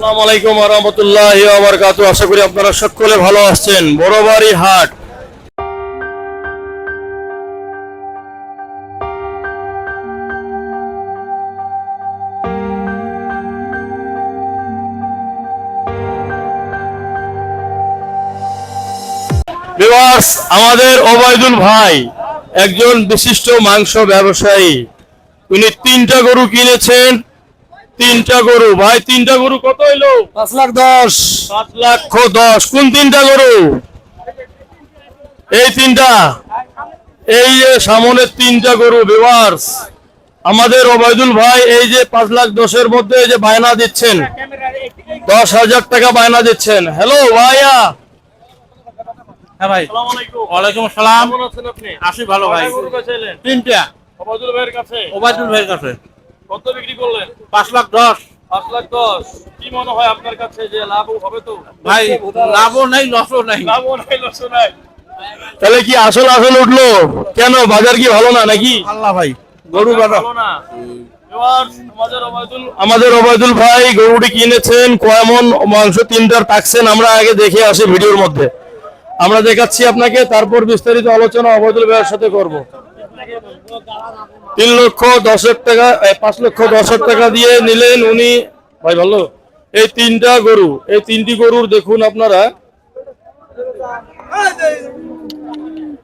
আসসালামু আলাইকুম রহমতুল্লাহ আবরকাত আশা করি আপনারা সকলে ভালো আছেন। বড়বাড়ি হাট। ভিউয়ার্স আমাদের ওবায়দুল ভাই একজন বিশিষ্ট মাংস ব্যবসায়ী। উনি তিনটা গরু কিনেছেন। তিনটা গরু। ভাই তিনটা গরু কত হইল? পাঁচ লাখ দশ। পাঁচ লক্ষ দশ। কোন তিনটা গরু? এই তিনটা। এই যে সামনের তিনটা গরু ভিউয়ার্স আমাদের ওবায়দুল ভাই এই যে পাঁচ লাখ দশের মধ্যে এই যে বায়না দিচ্ছেন। দশ হাজার টাকা বায়না দিচ্ছেন। হ্যালো ভাইয়া। হ্যাঁ ভাই আসসালামু আলাইকুম। ওয়ালাইকুম আসসালাম। আপনি? আসি ভালো ভাই? তিনটা। ওবায়দুল ভাইয়ের কাছে। ওবায়দুল ভাইয়ের কাছে। কত বিক্রি করলেন? পাঁচ লাখ দশ। পাঁচ লাখ দশ। কি মনে হয় আপনার কাছে যে লাভ হবে তো? ভাই লাভও নাই লসও নাই। লাভও নাই লসও নাই। তাহলে কি আসল আসল উঠল? কেন বাজার কি ভালো না নাকি? আল্লাহ ভাই। গরু ভালো না। এবার আমাদের ওবায়দুল ভাই গরুটি কিনেছেন কয়মন মাংস তিনটার টাকছেন আমরা আগে দেখে আসি ভিডিওর মধ্যে। আমরা দেখাচ্ছি আপনাকে তারপর বিস্তারিত আলোচনা ওবায়দুল ভাইয়ের সাথে করব। তিন লক্ষ দশ হাজার টাকা পাঁচ লক্ষ দশ হাজার টাকা দিয়ে নিলেন উনি। ভাই ভালো? এই তিনটা গরু এই তিনটি গরুর দেখুন আপনারা।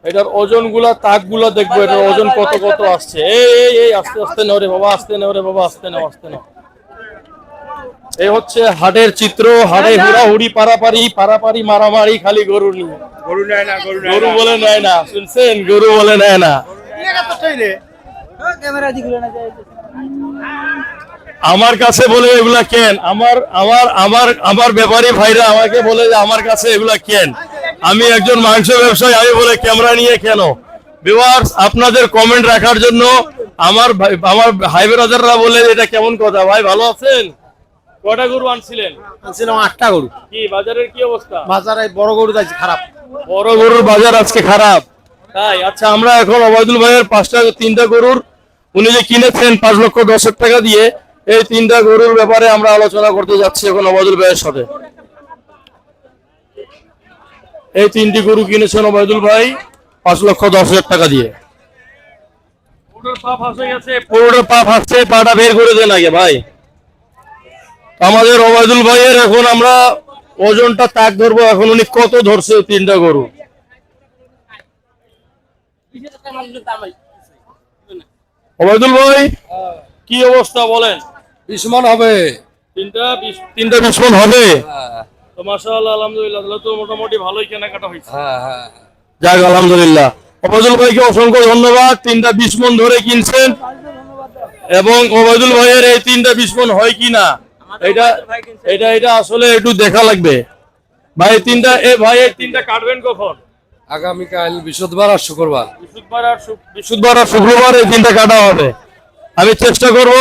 এটার ওজনগুলা তাকগুলা দেখব এটার ওজন কত কত আসছে? এই এই আস্তে আস্তে নেও রে বাবা আস্তে নেও রে বাবা আস্তে নেও আস্তে নেও। এই হচ্ছে হাটের চিত্র হাড়ে হুড়াহুড়ি পারাপারি পারাপারি মারামারি খালি গরু নিয়ে। গরু নেয় না গরু বলে নেয় না শুনছেন? গরু বলে নেয় না। আমার কাছে বলে এগুলা কেন? আমার আমার আমার আমার ব্যাপারী ভাইরা আমাকে বলে যে আমার কাছে এগুলা কেন? আমি একজন মাংস ব্যবসায়ী আমি বলে ক্যামেরা নিয়ে কেন? ভিউয়ার্স আপনাদের কমেন্ট রাখার জন্য আমার ভাই- আমার ভাই ব্রাদাররা বলে এটা কেমন কথা? ভাই ভালো আছেন? কটা গরু আনছিলেন? আনছিলাম আটটা গরু। কি বাজারের কি অবস্থা? বাজারে বড় গরু যাচ্ছে খারাপ। বড় গরুর বাজার আজকে খারাপ। তাই আচ্ছা আমরা এখন অবায়দুল ভাইয়ের পাঁচটা তিনটা গরুর উনি যে কিনেছেন পাঁচ লক্ষ দশ হাজার টাকা দিয়ে এই তিনটা গরুর ব্যাপারে আমরা আলোচনা করতে যাচ্ছি এখন অবায়দুল ভাইয়ের সাথে। এই তিনটি গরু কিনেছেন অবায়দুল ভাই পাঁচ লক্ষ দশ হাজার টাকা দিয়ে। পুরোটা পা ফাঁসছে পাটা বের করে দেন আগে ভাই। আমাদের ওবায়দুল ভাইয়ের এখন আমরা ওজনটা তাক ধরবো এখন উনি কত ধরছে তিনটা গরু? ওবায়দুল ভাই কি অবস্থা বলেন? বিস্মন হবে। তিনটা তিনটা বিশ হবে। তো মাশাআল্লাহ আলহামদুলিল্লাহ তাহলে তো মোটামুটি ভালোই কেনাকাটা হয়েছে। হ্যাঁ হ্যাঁ যাক আলহামদুলিল্লাহ। ওবায়দুল ভাইকে অসংখ্য ধন্যবাদ তিনটা বিশ মণ ধরে কিনছেন। এবং ওবায়দুল ভাইয়ের এই তিনটা হয় কি না এটা এটা এটা আসলে একটু দেখা লাগবে। ভাই তিনটা এ ভাই তিনটা কাটবেন কখন? আগামীকাল বৃহস্পতিবার আর শুক্রবার। বৃহস্পতিবার আর শুক্রবার এই তিনটা কাটা হবে। আমি চেষ্টা করব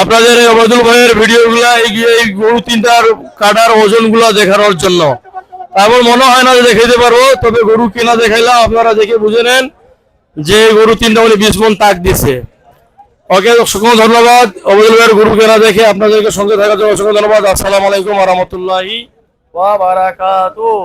আপনাদের এই অবাদুল ভাইয়ের ভিডিওগুলা এই এই গরু তিনটার কাটার ওজনগুলা দেখানোর জন্য। তারপর মনে হয় না যে দেখাইতে পারব তবে গরু কিনা দেখাইলাম আপনারা দেখে বুঝে নেন যে গরু তিনটা উনি বিশ মন তাক দিছে। ওকে অসংখ্য ধন্যবাদ। অবদুল ভাইয়ের গরু কেনা দেখে আপনাদেরকে সঙ্গে থাকার জন্য অসংখ্য ধন্যবাদ। আসসালামু আলাইকুম রহমতুল্লাহি ওয়া বারাকাতুহু।